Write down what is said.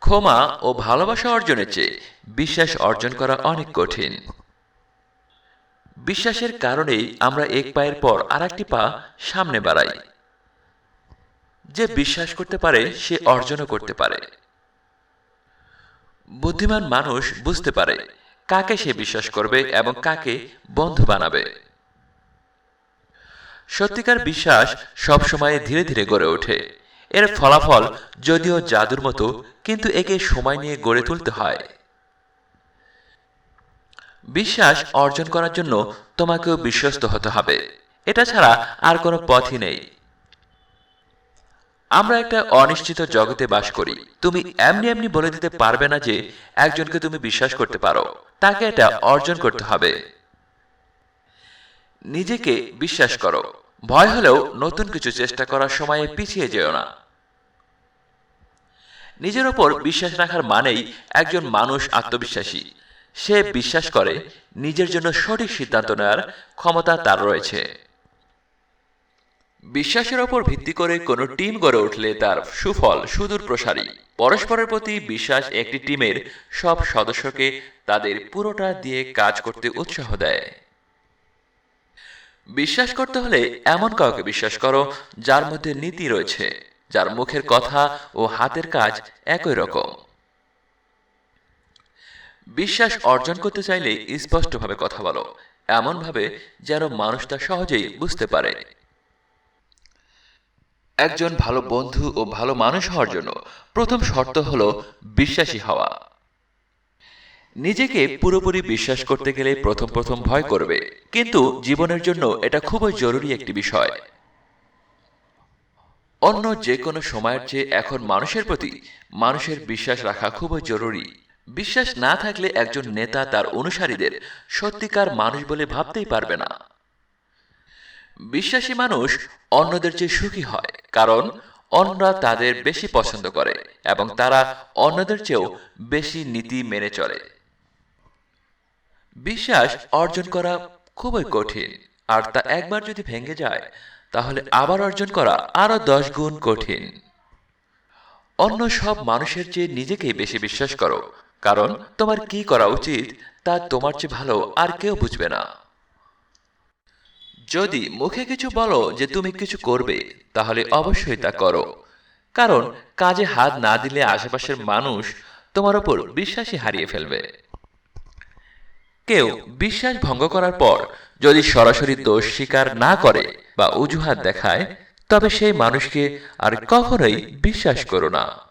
ক্ষমা ও ভালোবাসা অর্জনের চেয়ে বিশ্বাস অর্জন করা অনেক কঠিন। বিশ্বাসের কারণেই আমরা এক পায়ের পর আর একটি পা সামনে বাড়াই। যে বিশ্বাস করতে পারে, সে অর্জনও করতে পারে। বুদ্ধিমান মানুষ বুঝতে পারে কাকে সে বিশ্বাস করবে এবং কাকে বন্ধু বানাবে। সত্যিকার বিশ্বাস সবসময় ধীরে ধীরে গড়ে ওঠে। এর ফলাফল যদিও জাদুর মতো, কিন্তু একে সময় নিয়ে গড়ে তুলতে হয়। বিশ্বাস অর্জন করার জন্য তোমাকেও বিশ্বস্ত হতে হবে। এটা ছাড়া আর কোনো পথই নেই। আমরা একটা অনিশ্চিত জগতে বাস করি। তুমি এমনি এমনি বলে দিতে পারবে না যে একজনকে তুমি বিশ্বাস করতে পারো। তাকে এটা অর্জন করতে হবে। নিজেকে বিশ্বাস করো। ভয় হলেও নতুন কিছু চেষ্টা করার সময়ে পিছিয়ে যেও না। নিজের ওপর বিশ্বাস রাখার মানেই একজন মানুষ আত্মবিশ্বাসী। সে বিশ্বাস করে নিজের জন্য সঠিক সিদ্ধান্ত নেওয়ার ক্ষমতা তার রয়েছে। বিশ্বাসের ওপর ভিত্তি করে কোনো টিম গড়ে উঠলে তার সুফল সুদূর প্রসারী। পরস্পরের প্রতি বিশ্বাস একটি টিমের সব সদস্যকে তাদের পুরোটা দিয়ে কাজ করতে উৎসাহ দেয়। বিশ্বাস করতে হলে এমন কাউকে বিশ্বাস করো যার মধ্যে নীতি রয়েছে, যার মুখের কথা ও হাতের কাজ একই রকম। বিশ্বাস অর্জন করতে চাইলে স্পষ্টভাবে কথা বলো, এমনভাবে যেন মানুষ তা সহজেই বুঝতে পারে। একজন ভালো বন্ধু ও ভালো মানুষ হওয়ার জন্য প্রথম শর্ত হলো বিশ্বাসী হওয়া। নিজেকে পুরোপুরি বিশ্বাস করতে গেলে প্রথম প্রথম ভয় করবে। কিন্তু জীবনের জন্য এটা খুবই জরুরি একটি বিষয়। অন্য যে কোনো সময়ের চেয়ে এখন মানুষের প্রতি মানুষের বিশ্বাস রাখা খুবই জরুরি। বিশ্বাস না থাকলে একজন নেতা তার অনুসারীদের সত্যিকার মানুষ বলে ভাবতেই পারবে না। বিশ্বাসী মানুষ অন্যদের চেয়ে সুখী হয়, কারণ অন্যরা তাদের বেশি পছন্দ করে এবং তারা অন্যদের চেয়েও বেশি নীতি মেনে চলে। বিশ্বাস অর্জন করা খুবই কঠিন। আর তা একবার যদি ভেঙে যায়, তাহলে আবার অর্জন করা আরও দশ গুণ কঠিন। অন্য সব মানুষের চেয়ে নিজেকেই বেশি বিশ্বাস করো, কারণ তোমার কি করা উচিত তা তোমার চেয়ে ভালো আর কেউ বুঝবে না। যদি মুখে কিছু বলো যে তুমি কিছু করবে, তাহলে অবশ্যই তা করো। কারণ কাজে হাত না দিলে আশেপাশের মানুষ তোমার ওপর বিশ্বাসই হারিয়ে ফেলবে। কেউ বিশ্বাস ভঙ্গ করার পর যদি সরাসরি দোষ স্বীকার না করে বা অজুহাত দেখায়, তবে সেই মানুষকে আর কখনোই বিশ্বাস করো না।